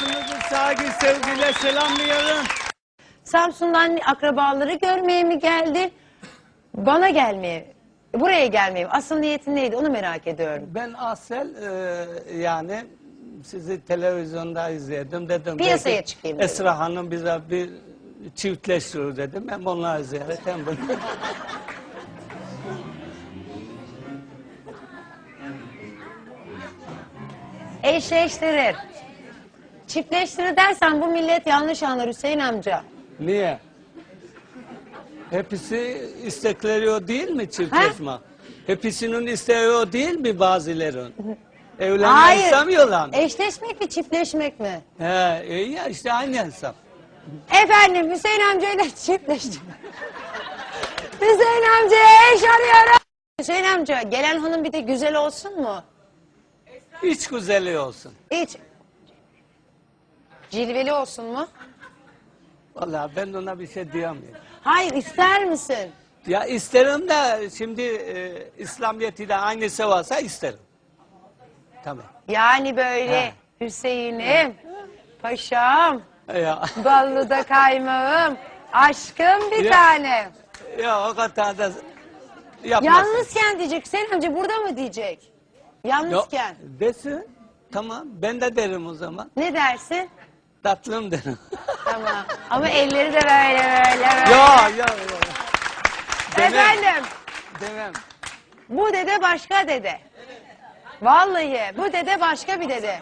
Hepinizi saygı sevgiyle selamlıyorum. Samsun'dan akrabaları görmeye mi geldin? Bana gelmeye, buraya gelmeye mi? Asıl niyetin neydi onu merak ediyorum. Ben asel e, yani sizi televizyonda izledim dedim. Piyasaya belki çıkayım dedim. Esra Hanım bize bir çiftleştirir dedim. Hem onları ziyaret hem bunu. Eşleştirir. Çiftleştirir dersen bu millet yanlış anlar Hüseyin amca. Niye? Hepsi istekleri o değil mi çiftleşme? Hepsinin isteği o değil mi bazıların? Evlenmeyi istemiyorlar mı? Eşleşmek mi çiftleşmek mi? He, iyi ya işte aynı hesap. Efendim Hüseyin amcayla çiftleştim. Hüseyin amcaya eş arıyorum. Hüseyin amca gelen hanım bir de güzel olsun mu? Hiç güzeli olsun. Hiç. Cilveli olsun mu? Vallahi ben ona bir şey diyemiyorum. Hayır ister misin? Ya isterim de şimdi e, İslamiyet'i de aynısı varsa isterim. Tabii. Yani böyle. Hüseyin'im, paşam, Ya, ballı da kaymağım, aşkım bir Ya. tane. ya o kadar da yapmasın. Yalnızken diyecek. Hüseyin amca burada mı diyecek? Ya, Yalnızken. desin. Tamam ben de derim o zaman. Ne dersin? Tatlım derim. Tamam. Ama elleri de böyle böyle böyle. ya ya ya. Demem. Efendim Demem. bu dede başka dede. Vallahi bu dede başka bir dede.